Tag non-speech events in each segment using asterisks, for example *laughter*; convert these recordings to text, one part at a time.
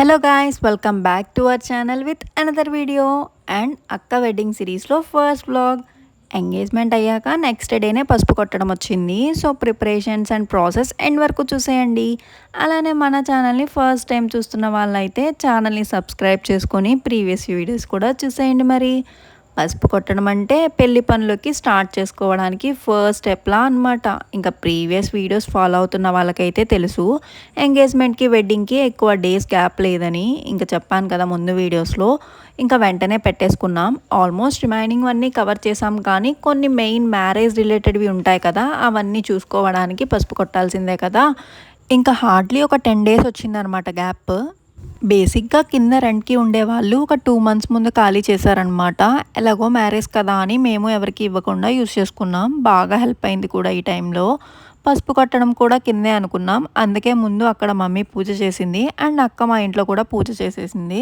Hello guys welcome back to our channel with another video and అక్క wedding సిరీస్లో first blog engagement అయ్యాక next డేనే పసుపు కొట్టడం వచ్చింది. So preparations and process end వరకు చూసేయండి. అలానే మన ఛానల్ని ఫస్ట్ టైం చూస్తున్న వాళ్ళైతే ఛానల్ని సబ్స్క్రైబ్ చేసుకొని ప్రీవియస్ వీడియోస్ కూడా చూసేయండి మరి. పసుపు కొట్టడం అంటే పెళ్ళి పనులకి స్టార్ట్ చేసుకోవడానికి ఫస్ట్ స్టెప్లా అనమాట ఇంకా ప్రీవియస్ వీడియోస్ ఫాలో అవుతున్న వాళ్ళకైతే తెలుసు. ఎంగేజ్మెంట్కి వెడ్డింగ్కి ఎక్కువ డేస్ గ్యాప్ లేదని ఇంకా చెప్పాను కదా ముందు వీడియోస్లో ఇంకా వెంటనే పెట్టేసుకున్నాం. ఆల్మోస్ట్ రిమైనింగ్ అన్నీ కవర్ చేసాం కానీ కొన్ని మెయిన్ మ్యారేజ్ రిలేటెడ్వి ఉంటాయి కదా అవన్నీ చూసుకోవడానికి పసుపు కొట్టాల్సిందే కదా. ఇంకా హార్డ్లీ ఒక టెన్ డేస్ వచ్చిందనమాట గ్యాప్ బేసిక్గా కింద రెంట్కి ఉండేవాళ్ళు ఒక టూ మంత్స్ ముందు ఖాళీ చేశారనమాట ఎలాగో మ్యారేజ్ కదా అని మేము ఎవరికి ఇవ్వకుండా యూస్ చేసుకున్నాం. బాగా హెల్ప్ అయింది కూడా ఈ టైంలో. పసుపు కట్టడం కూడా కిందే అనుకున్నాం. అందుకే ముందు అక్కడ మమ్మీ పూజ చేసింది. అండ్ అక్క మా ఇంట్లో కూడా పూజ చేసేసింది.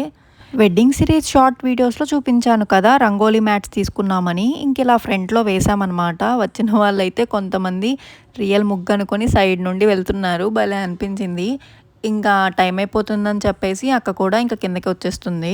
వెడ్డింగ్ సిరీస్ షార్ట్ వీడియోస్లో చూపించాను కదా రంగోలీ మ్యాట్స్ తీసుకున్నామని. ఇంక ఇలా ఫ్రంట్లో వేసామన్నమాట వచ్చిన వాళ్ళైతే కొంతమంది రియల్ ముగ్గు అనుకొని సైడ్ నుండి వెళ్తున్నారు. భలే అనిపించింది. ఇంకా టైం అయిపోతుందని చెప్పేసి అక్క కూడా ఇంకా కిందకి వచ్చేస్తుంది.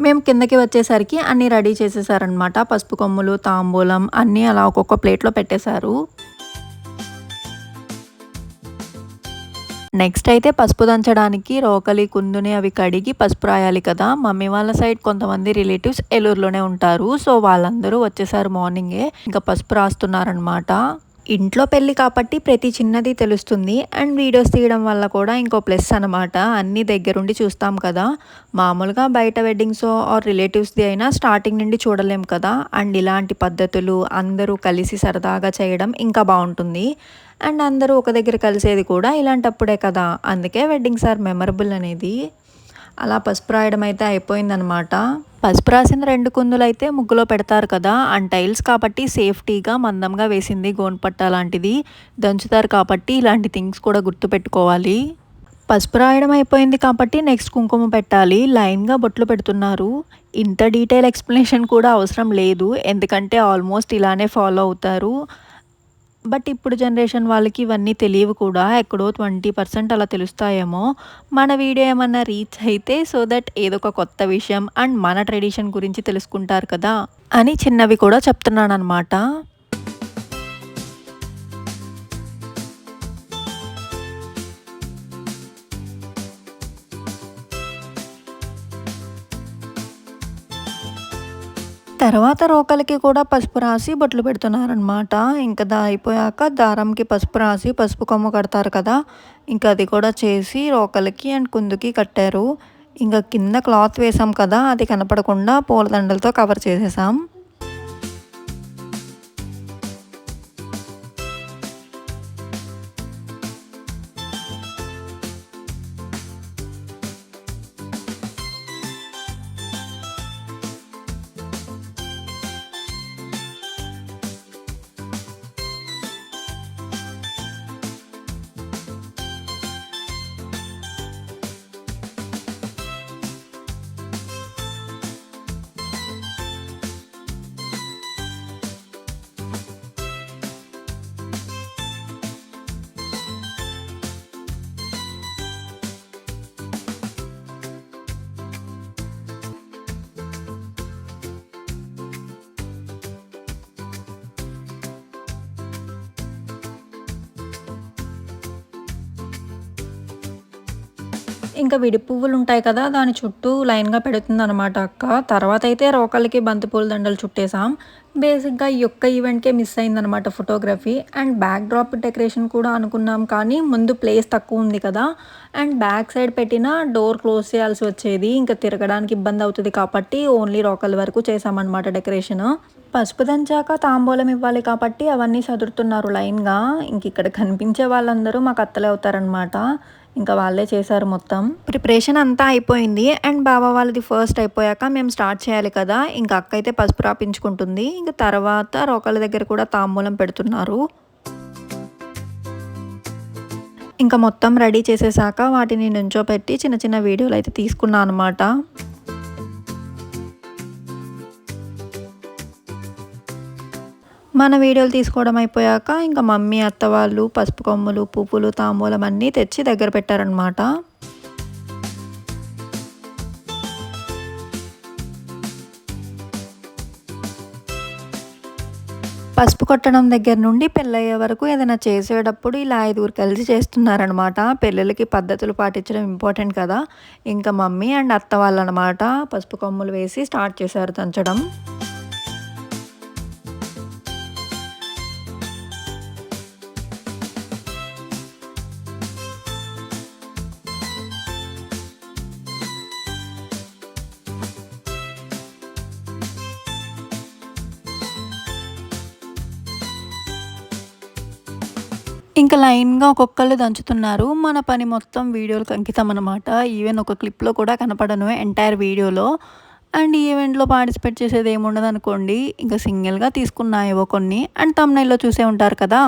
మేము కిందకి వచ్చేసరికి అన్నీ రెడీ చేసేసారనమాట పసుపు కొమ్ములు తాంబూలం అన్నీ అలా ఒక్కొక్క ప్లేట్లో పెట్టేశారు. నెక్స్ట్ అయితే పసుపు దంచడానికి రోకలి కుందుని అవి కడిగి పసుపు రాయాలి కదా. మమ్మీ వాళ్ళ సైడ్ కొంతమంది రిలేటివ్స్ ఏలూరులోనే ఉంటారు. సో వాళ్ళందరూ వచ్చేసారు మార్నింగే. ఇంకా పసుపు రాస్తున్నారనమాట ఇంట్లో పెళ్ళి కాబట్టి ప్రతి చిన్నది తెలుస్తుంది. అండ్ వీడియోస్ తీయడం వల్ల కూడా ఇంకో ప్లస్ అనమాట అన్ని దగ్గరుండి చూస్తాం కదా. మామూలుగా బయట వెడ్డింగ్స్ ఆర్ రిలేటివ్స్ది అయినా స్టార్టింగ్ నుండి చూడలేం కదా. అండ్ ఇలాంటి పద్ధతులు అందరూ కలిసి సరదాగా చేయడం ఇంకా బాగుంటుంది. అండ్ అందరూ ఒక దగ్గర కలిసేది కూడా ఇలాంటప్పుడే కదా. అందుకే వెడ్డింగ్ సార్ మెమరబుల్ అనేది. అలా పసుపు రాయడం అయితే అయిపోయిందనమాట పసుపు రాసిన రెండు కుందులు అయితే ముగ్గులో పెడతారు కదా అండ్ టైల్స్ కాబట్టి సేఫ్టీగా మందంగా వేసింది గోన్పట్ట లాంటిది. దంచుతారు కాబట్టి ఇలాంటి థింగ్స్ కూడా గుర్తుపెట్టుకోవాలి. పసుపు రాయడం అయిపోయింది కాబట్టి నెక్స్ట్ కుంకుమ పెట్టాలి. లైన్గా బొట్లు పెడుతున్నారు. ఇంత డీటెయిల్ ఎక్స్ప్లెనేషన్ కూడా అవసరం లేదు. ఎందుకంటే ఆల్మోస్ట్ ఇలానే ఫాలో అవుతారు. బట్ ఇప్పుడు జనరేషన్ వాళ్ళకి ఇవన్నీ తెలియవు కూడా. ఎక్కడో ట్వంటీ పర్సెంట్ అలా తెలుస్తాయేమో. మన వీడియో ఏమన్నా రీచ్ అయితే సో దట్ ఏదో ఒక కొత్త విషయం అండ్ మన ట్రెడిషన్ గురించి తెలుసుకుంటారు కదా అని చిన్నవి కూడా చెప్తున్నాను అనమాట తర్వాత రోకలకి కూడా పసుపు రాసి బొట్లు పెడుతున్నారనమాట ఇంకా దా అయిపోయాక దారంకి పసుపు రాసి పసుపు కొమ్మ కడతారు కదా. ఇంకా అది కూడా చేసి రోకలకి అండ్ కుందుకి కట్టారు. ఇంకా కింద క్లాత్ వేసాం కదా అది కనపడకుండా పూలదండలతో కవర్ చేసేసాం. ఇంకా విడి పువ్వులు ఉంటాయి కదా దాని చుట్టూ లైన్గా పెడుతుంది అనమాట అక్క. తర్వాత అయితే రోకలకి బంతిపూల దండలు చుట్టేసాం బేసిక్గా ఈ యొక్క ఈవెంట్కే మిస్ అయిందనమాట photography. And backdrop decoration కూడా అనుకున్నాం కానీ ముందు ప్లేస్ తక్కువ ఉంది కదా. అండ్ బ్యాక్ సైడ్ పెట్టిన డోర్ క్లోజ్ చేయాల్సి వచ్చేది. ఇంకా తిరగడానికి ఇబ్బంది అవుతుంది కాబట్టి ఓన్లీ రోకల్ వరకు చేసామన్నమాట డెకరేషన్. పసుపు దంచాక తాంబూలం ఇవ్వాలి కాబట్టి అవన్నీ చదురుతున్నారు లైన్గా. ఇంక ఇక్కడ కనిపించే వాళ్ళందరూ మాకు అత్తలే అవుతారనమాట ఇంకా వాళ్ళే చేశారు మొత్తం. ప్రిపరేషన్ అంతా అయిపోయింది. అండ్ బాబా వాళ్ళది ఫస్ట్ అయిపోయాక మేము స్టార్ట్ చేయాలి కదా. ఇంకా అక్క అయితే పసుపు రాపించుకుంటుంది. ఇంకా తర్వాత రోకళ్ళ దగ్గర కూడా తాంబూలం పెడుతున్నారు. ఇంకా మొత్తం రెడీ చేసేసాక వాటిని నుంచోపెట్టి చిన్న చిన్న వీడియోలు అయితే తీసుకున్నాను అనమాట మన వీడియోలు తీసుకోవడం అయిపోయాక ఇంకా మమ్మీ అత్త వాళ్ళు పసుపు కొమ్ములు పువ్వులు తాంబూలం అన్నీ తెచ్చి దగ్గర పెట్టారనమాట పసుపు కొట్టడం దగ్గర నుండి పెళ్ళయ్యే వరకు ఏదైనా చేసేటప్పుడు ఇలా ఐదుగురు కలిసి చేస్తున్నారనమాట పెళ్ళిళ్ళకి పద్ధతులు పాటించడం ఇంపార్టెంట్ కదా. ఇంకా మమ్మీ అండ్ అత్త వాళ్ళనమాట పసుపు కొమ్ములు వేసి స్టార్ట్ చేశారు దంచడం. ఇంకా లైన్గా ఒక్కొక్కళ్ళు దంచుతున్నారు. మన పని మొత్తం వీడియోలకు అంకితం అనమాట ఈవెన్ ఒక క్లిప్లో కూడా కనపడను ఎంటైర్ వీడియోలో. అండ్ ఈవెంట్లో పార్టిసిపేట్ చేసేది ఏముండదు అనుకోండి. ఇంకా సింగిల్గా తీసుకున్నాయేవో కొన్ని. అండ్ తమ్నైల్లో చూసే ఉంటారు కదా.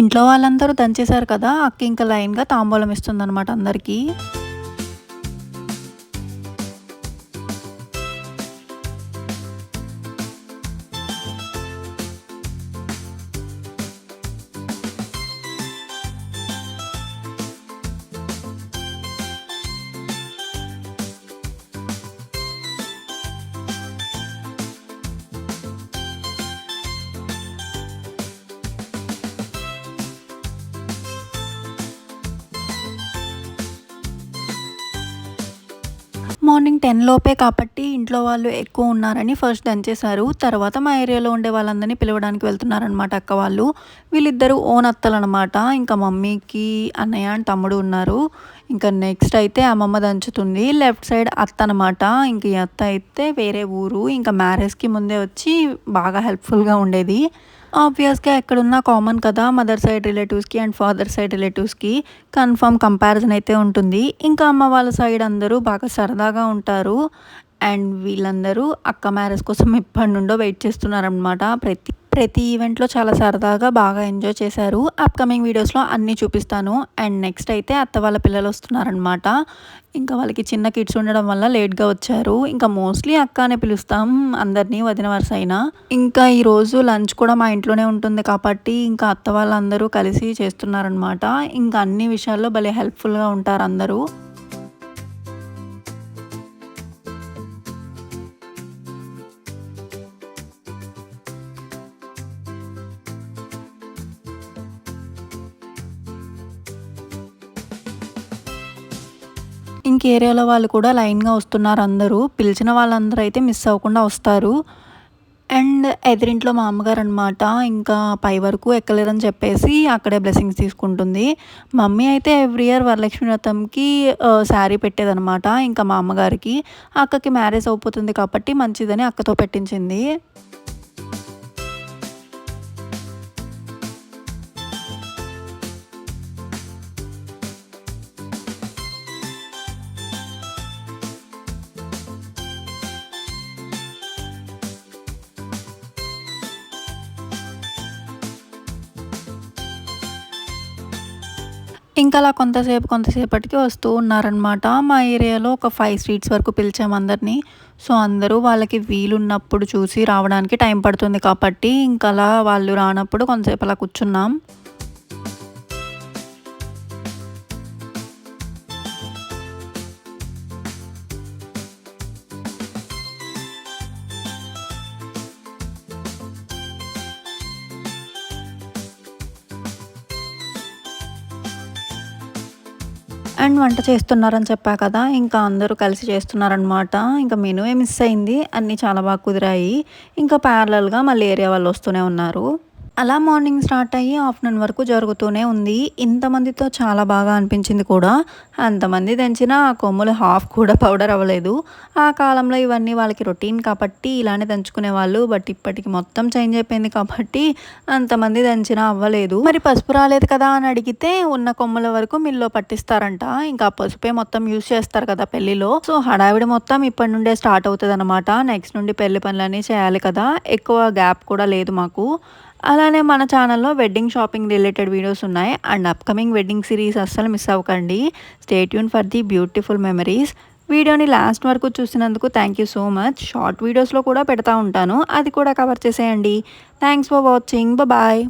ఇంట్లో వాళ్ళందరూ దంచేశారు కదా. అక్క ఇంకా లైన్గా తాంబూలం ఇస్తుంది అనమాట అందరికీ. మార్నింగ్ టెన్ లోపే కాబట్టి ఇంట్లో వాళ్ళు ఎక్కువ ఉన్నారని ఫస్ట్ దంచేశారు. తర్వాత మా ఏరియాలో ఉండే వాళ్ళందరినీ పిలవడానికి వెళ్తున్నారనమాట అక్క వాళ్ళు. వీళ్ళిద్దరూ ఓన్ అత్తలు అనమాట ఇంకా మమ్మీకి అన్నయ్య అండ్ తమ్ముడు ఉన్నారు. ఇంకా నెక్స్ట్ అయితే అమ్మమ్మ దంచుతుంది. లెఫ్ట్ సైడ్ అత్త అనమాట ఇంక ఈ అత్త అయితే వేరే ఊరు. ఇంకా మ్యారేజ్కి ముందే వచ్చి బాగా హెల్ప్ఫుల్గా ఉండేది. ఆబ్వియస్గా ఎక్కడున్నా కామన్ కదా మదర్ సైడ్ రిలేటివ్స్కి అండ్ ఫాదర్ సైడ్ రిలేటివ్స్కి కన్ఫర్మ్ కంపారిజన్ అయితే ఉంటుంది. ఇంకా అమ్మ వాళ్ళ సైడ్ అందరూ బాగా సరదాగా ఉంటారు. అండ్ వీళ్ళందరూ అక్క మ్యారేజ్ కోసం *laughs* ఎప్పటి నుండో వెయిట్ చేస్తున్నారనమాట ప్రతి ప్రతి ఈవెంట్లో చాలా సరదాగా బాగా ఎంజాయ్ చేశారు. అప్కమింగ్ వీడియోస్లో అన్నీ చూపిస్తాను. అండ్ నెక్స్ట్ అయితే అత్త వాళ్ళ పిల్లలు వస్తున్నారనమాట ఇంకా వాళ్ళకి చిన్న కిడ్స్ ఉండడం వల్ల లేట్గా వచ్చారు. ఇంకా మోస్ట్లీ అక్క అనే పిలుస్తాం అందరినీ వదిన వరుస అయినా ఇంకా ఈరోజు లంచ్ కూడా మా ఇంట్లోనే ఉంటుంది కాబట్టి ఇంకా అత్త వాళ్ళందరూ కలిసి చేస్తున్నారనమాట ఇంకా అన్ని విషయాల్లో భలే హెల్ప్ఫుల్గా ఉంటారు అందరూ. ఇంక ఏరియాలో వాళ్ళు కూడా లైన్గా వస్తున్నారు అందరూ. పిలిచిన వాళ్ళందరూ అయితే మిస్ అవ్వకుండా వస్తారు. అండ్ ఎదిరింట్లో మా అమ్మగారు అనమాట ఇంకా పై వరకు ఎక్కలేదని చెప్పేసి అక్కడే బ్లెస్సింగ్స్ తీసుకుంటుంది. మమ్మీ అయితే ఎవ్రీ ఇయర్ వరలక్ష్మి వ్రతంకి శారీ పెట్టేదనమాట ఇంకా మా అమ్మగారికి. అక్కకి మ్యారేజ్ అయిపోతుంది కాబట్టి మంచిదని అక్కతో పెట్టించింది. ఇంకా అలా కొంతసేపు కొంతసేపటికి వస్తూ ఉన్నారనమాట మా ఏరియాలో ఒక ఫైవ్ స్ట్రీట్స్ వరకు పిలిచాము అందరినీ. సో అందరూ వాళ్ళకి వీలున్నప్పుడు చూసి రావడానికి టైం పడుతుంది కాబట్టి ఇంకా అలా వాళ్ళు రానప్పుడు కొంతసేపు అలా కూర్చున్నాం. అండ్ వంట చేస్తున్నారని చెప్పా కదా ఇంకా అందరూ కలిసి చేస్తున్నారనమాట ఇంకా మెనూ మిస్ అయింది అన్నీ చాలా బాగా కుదిరాయి. ఇంకా ప్యారలల్గా మళ్ళీ ఏరియా వాళ్ళు వస్తూనే ఉన్నారు. అలా మార్నింగ్ స్టార్ట్ అయ్యి ఆఫ్టర్నూన్ వరకు జరుగుతూనే ఉంది. ఇంతమందితో చాలా బాగా అనిపించింది కూడా. అంతమంది తెంచినా ఆ కొమ్ములు హాఫ్ కూడా పౌడర్ అవ్వలేదు. ఆ కాలంలో ఇవన్నీ వాళ్ళకి రొటీన్ కాబట్టి ఇలానే దంచుకునే వాళ్ళు బట్ ఇప్పటికి మొత్తం చేంజ్ అయిపోయింది కాబట్టి అంతమంది దంచినా అవ్వలేదు. మరి పసుపు రాలేదు కదా అని అడిగితే ఉన్న కొమ్ముల వరకు మిల్లో పట్టిస్తారంట. ఇంకా ఆ పసుపే మొత్తం యూస్ చేస్తారు కదా పెళ్ళిలో సో హడావిడి మొత్తం ఇప్పటి నుండే స్టార్ట్ అవుతుంది అనమాట నెక్స్ట్ నుండి పెళ్ళి పనులన్నీ చేయాలి కదా. ఎక్కువ గ్యాప్ కూడా లేదు మాకు. అలానే మన ఛానల్లో వెడ్డింగ్ షాపింగ్ రిలేటెడ్ వీడియోస్ ఉన్నాయి. అండ్ అప్కమింగ్ వెడ్డింగ్ సిరీస్ అస్సలు మిస్ అవ్వకండి. స్టేట్ యూన్ ఫర్ ది బ్యూటిఫుల్ మెమరీస్. వీడియోని లాస్ట్ వరకు చూసినందుకు thank you so much. Short వీడియోస్లో కూడా పెడతా ఉంటాను. అది కూడా కవర్ చేసేయండి. Thanks for watching. బాయ్